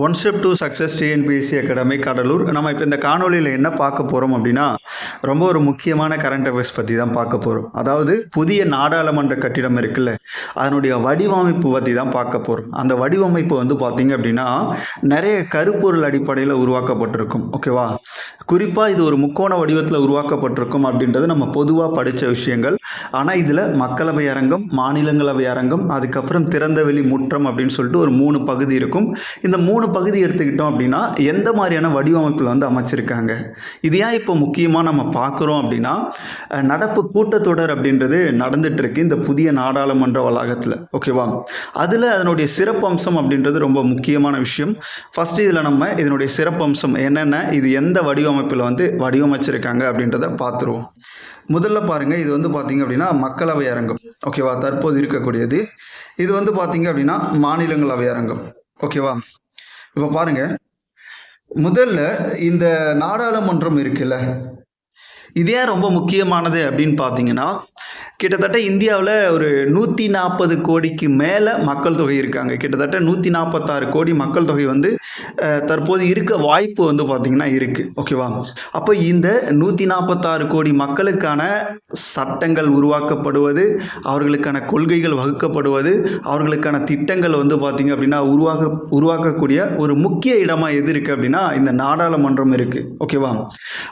One step to success TNPSC academy Cuddalore நம்ம இப்போ இந்த காணொலியில் என்ன பார்க்க போகிறோம் அப்படின்னா ரொம்ப ஒரு முக்கியமான கரண்ட் அஃபேர்ஸ் பற்றி தான் பார்க்க போகிறோம் அதாவது புதிய நாடாளுமன்ற கட்டிடம் இருக்குல்ல அதனுடைய வடிவமைப்பு பற்றி தான் பார்க்க போகிறோம் அந்த வடிவமைப்பு வந்து பார்த்திங்க அப்படின்னா நிறைய கருப்பொருள் அடிப்படையில் உருவாக்கப்பட்டிருக்கும். ஓகேவா குறிப்பாக இது ஒரு முக்கோண வடிவத்தில் உருவாக்கப்பட்டிருக்கும் அப்படின்றது நம்ம பொதுவாக படித்த விஷயங்கள். ஆனால் இதில் மக்களவை அரங்கம் மாநிலங்களவை அரங்கம் அதுக்கப்புறம் திறந்தவெளி முற்றம் அப்படின்னு சொல்லிட்டு ஒரு மூணு பகுதி இருக்கும். இந்த மூணு பகுதி எடுத்துக்கிட்டோம் அப்படின்னா எந்த மாதிரியான வடிவமைப்பில் வந்து அமைச்சிருக்காங்க? இது ஏன் இப்போ முக்கியமாக நம்ம பார்க்குறோம் அப்படின்னா நடப்பு கூட்டத்தொடர் அப்படின்றது நடந்துட்டு இந்த புதிய நாடாளுமன்ற வளாகத்தில். ஓகேவா? அதில் அதனுடைய சிறப்பம்சம் அப்படின்றது ரொம்ப முக்கியமான விஷயம். ஃபஸ்ட்டு இதில் நம்ம இதனுடைய சிறப்பம்சம் என்னென்ன இது எந்த வடிவமைப்பில் வந்து வடிவமைச்சிருக்காங்க அப்படின்றத பார்த்துருவோம். முதல்ல பாருங்கள் இது வந்து பார்த்தீங்க அப்படின்னா மக்களவை அரங்கம். ஓகேவா? தற்போது இருக்கக்கூடியது. இது வந்து பார்த்திங்க அப்படின்னா மாநிலங்களவை அரங்கம். ஓகேவா? இப்போ பாருங்க. முதல்ல இந்த நாடாளுமன்றம் இருக்குல்ல இது ஏன் ரொம்ப முக்கியமானது அப்படின்னு பார்த்தீங்கன்னா கிட்டத்தட்ட இந்தியாவில் ஒரு நூற்றி நாற்பது கோடிக்கு மேலே மக்கள் தொகை இருக்காங்க. கிட்டத்தட்ட நூற்றி நாற்பத்தாறு கோடி மக்கள் தொகை வந்து தற்போது இருக்க வாய்ப்பு வந்து பார்த்திங்கன்னா இருக்குது ஓகேவா அப்போ இந்த நூற்றி நாற்பத்தாறு கோடி மக்களுக்கான சட்டங்கள் உருவாக்கப்படுவது அவர்களுக்கான கொள்கைகள் வகுக்கப்படுவது அவர்களுக்கான திட்டங்கள் வந்து பார்த்திங்க அப்படின்னா உருவாக்க உருவாக்கக்கூடிய ஒரு முக்கிய இடமாக எது இருக்குது அப்படின்னா இந்த நாடாளுமன்றம் இருக்குது ஓகேவா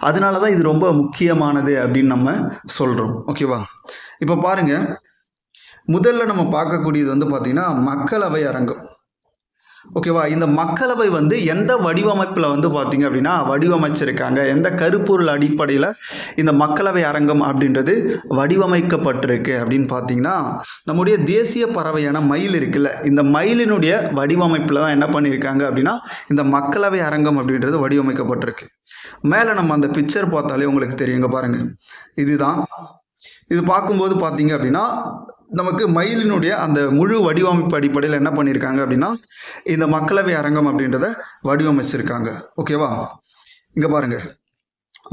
அதனால தான் இது ரொம்ப முக்கியமானது அப்படின்னு நம்ம சொல்கிறோம் ஓகேவா இப்போ பாருங்க முதல்ல நம்ம பார்க்கக்கூடியது வந்து பார்த்திங்கன்னா மக்களவை அரங்கம். ஓகேவா இந்த மக்களவை வந்து எந்த வடிவமைப்பில் வந்து பார்த்தீங்க அப்படின்னா வடிவமைச்சிருக்காங்க? எந்த கருப்பொருள் அடிப்படையில் இந்த மக்களவை அரங்கம் அப்படின்றது வடிவமைக்கப்பட்டிருக்கு அப்படின்னு பார்த்தீங்கன்னா நம்முடைய தேசிய பறவையான மயில் இருக்குல்ல இந்த மயிலினுடைய வடிவமைப்பில் தான் என்ன பண்ணியிருக்காங்க அப்படின்னா இந்த மக்களவை அரங்கம் அப்படின்றது வடிவமைக்கப்பட்டிருக்கு. மேலே நம்ம அந்த பிக்சர் பார்த்தாலே உங்களுக்கு தெரியுங்க பாருங்கள் இதுதான் இது பார்க்கும்போது பார்த்தீங்க அப்படின்னா நமக்கு மயிலினுடைய அந்த முழு வடிவமைப்பு அடிப்படையில் என்ன பண்ணியிருக்காங்க அப்படின்னா இந்த மக்களவை அரங்கம் அப்படின்றத வடிவமைச்சிருக்காங்க. ஓகேவா? இங்கே பாருங்க.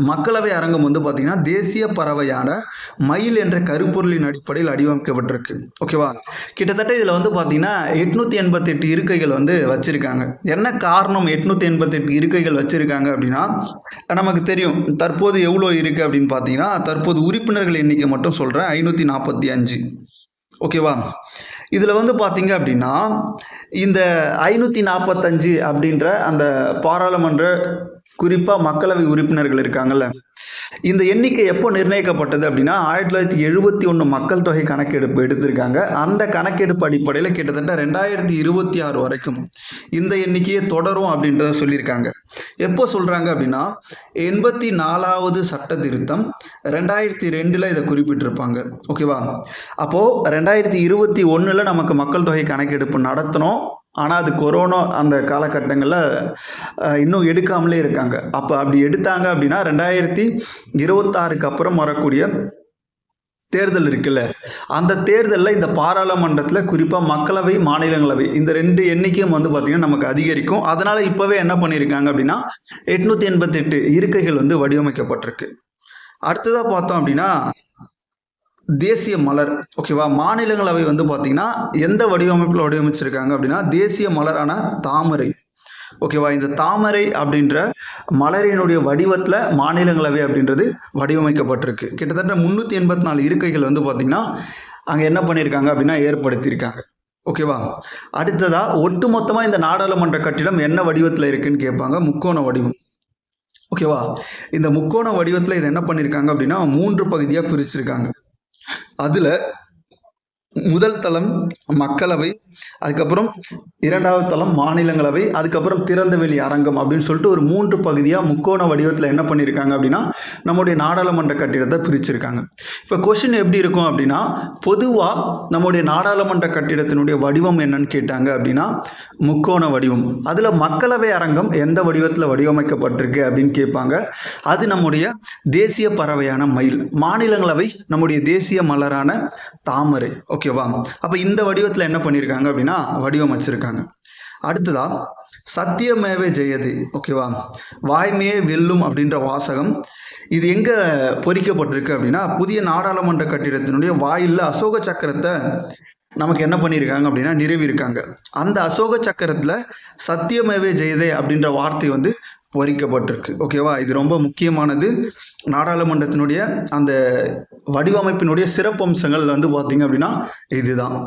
மக்களவை அரங்கம் வந்து பார்த்திங்கன்னா தேசிய பறவையான மயில் என்ற கருப்பொருளின் அடிப்படையில் வடிவமைக்கப்பட்டிருக்கு ஓகேவா கிட்டத்தட்ட இதில் வந்து பார்த்திங்கன்னா எட்நூற்றி எண்பத்தெட்டு இருக்கைகள் வந்து வச்சுருக்காங்க. என்ன காரணம் எட்நூற்றி எண்பத்தெட்டு இருக்கைகள் வச்சுருக்காங்க அப்படின்னா நமக்கு தெரியும் தற்போது எவ்வளோ இருக்குது அப்படின்னு பார்த்தீங்கன்னா தற்போது உறுப்பினர்கள் எண்ணிக்கை மட்டும் சொல்கிறேன் ஐநூற்றி நாற்பத்தி அஞ்சு. ஓகேவா இதில் வந்து பார்த்தீங்க அப்படின்னா இந்த ஐநூற்றி நாற்பத்தஞ்சு அப்படின்ற அந்த பாராளுமன்ற குறிப்பாக மக்களவை உறுப்பினர்கள் இருக்காங்கல்ல இந்த எண்ணிக்கை எப்போ நிர்ணயிக்கப்பட்டது அப்படின்னா ஆயிரத்தி தொள்ளாயிரத்தி எழுபத்தி ஒன்று மக்கள் தொகை கணக்கெடுப்பு எடுத்திருக்காங்க. அந்த கணக்கெடுப்பு அடிப்படையில் கிட்டத்தட்ட ரெண்டாயிரத்தி இருபத்தி ஆறு வரைக்கும் இந்த எண்ணிக்கையை தொடரும் அப்படின்றத சொல்லியிருக்காங்க. எப்போ சொல்கிறாங்க அப்படின்னா எண்பத்தி நாலாவது சட்ட திருத்தம் ரெண்டாயிரத்தி ரெண்டில் இதை குறிப்பிட்டிருப்பாங்க. ஓகேவா? அப்போது ரெண்டாயிரத்தி இருபத்தி ஒன்றில் நமக்கு மக்கள் தொகை கணக்கெடுப்பு நடத்தணும். ஆனால் அது கொரோனா அந்த காலகட்டங்களில் இன்னும் எடுக்காமலே இருக்காங்க. அப்போ அப்படி எடுத்தாங்க அப்படின்னா ரெண்டாயிரத்தி இருபத்தாறுக்கு அப்புறம் வரக்கூடிய தேர்தல் இருக்குல்ல அந்த தேர்தலில் இந்த பாராளுமன்றத்தில் குறிப்பாக மக்களவை மாநிலங்களவை இந்த ரெண்டு எண்ணிக்கையும் வந்து பார்த்திங்கன்னா நமக்கு அதிகரிக்கும். அதனால் இப்போவே என்ன பண்ணியிருக்காங்க அப்படின்னா எட்நூற்றி எண்பத்தெட்டு இருக்கைகள் வந்து வடிவமைக்கப்பட்டிருக்கு. அடுத்ததாக பார்த்தோம் அப்படின்னா தேசிய மலர் ஓகேவா மாநிலங்களவை வந்து பார்த்திங்கன்னா எந்த வடிவமைப்பில் வடிவமைச்சிருக்காங்க அப்படின்னா தேசிய மலரான தாமரை. ஓகேவா இந்த தாமரை அப்படின்ற மலரினுடைய வடிவத்தில் மாநிலங்களவை அப்படின்றது வடிவமைக்கப்பட்டிருக்கு. கிட்டத்தட்ட முந்நூற்றி எண்பத்தி நாலு இருக்கைகள் வந்து பார்த்திங்கன்னா அங்கே என்ன பண்ணியிருக்காங்க அப்படின்னா ஏற்படுத்தியிருக்காங்க. ஓகேவா அடுத்ததாக ஒட்டுமொத்தமாக இந்த நாடாளுமன்ற கட்டிடம் என்ன வடிவத்தில் இருக்குன்னு கேட்பாங்க முக்கோண வடிவம். ஓகேவா இந்த முக்கோண வடிவத்தில் இதை என்ன பண்ணியிருக்காங்க அப்படின்னா மூன்று பகுதியாக பிரிச்சிருக்காங்க. அதில் முதல் தளம் மக்களவை அதுக்கப்புறம் இரண்டாவது தளம் மாநிலங்களவை அதுக்கப்புறம் திறந்தவெளி அரங்கம் அப்படின்னு சொல்லிட்டு ஒரு மூன்று பகுதியாக முக்கோண வடிவத்தில் என்ன பண்ணியிருக்காங்க அப்படின்னா நம்முடைய நாடாளுமன்ற கட்டிடத்தை பிரிச்சிருக்காங்க. இப்போ கொஷின் எப்படி இருக்கும் அப்படின்னா பொதுவாக நம்முடைய நாடாளுமன்ற கட்டிடத்தினுடைய வடிவம் என்னன்னு கேட்டாங்க அப்படின்னா முக்கோண வடிவம். அதில் மக்களவை அரங்கம் எந்த வடிவத்தில் வடிவமைக்கப்பட்டிருக்கு அப்படின்னு கேட்பாங்க. அது நம்முடைய தேசிய பறவையான மயில். மாநிலங்களவை நம்முடைய தேசிய மலரான தாமரை. ஓகே ஓகேவா? அப்போ இந்த வடிவத்தில் என்ன பண்ணியிருக்காங்க அப்படின்னா வடிவமைச்சிருக்காங்க அடுத்ததா சத்தியமேவே ஜெயதி ஓகேவா? வாய்மையே வெல்லும் அப்படின்ற வாசகம். இது எங்கே பொறிக்கப்பட்டிருக்கு அப்படின்னா புதிய நாடாளுமன்ற கட்டிடத்தினுடைய வாயிலில் அசோக சக்கரத்தை நமக்கு என்ன பண்ணியிருக்காங்க அப்படின்னா நிறுவியிருக்காங்க அந்த அசோக சக்கரத்தில் சத்தியமேவே ஜெயதே அப்படின்ற வார்த்தை வந்து பொறிக்கப்பட்டிருக்கு. ஓகேவா இது ரொம்ப முக்கியமானது. நாடாளுமன்றத்தினுடைய அந்த வடிவமைப்பினுடைய சிறப்பம்சங்கள் வந்து பார்த்தீங்க அப்படின்னா இதுதான்.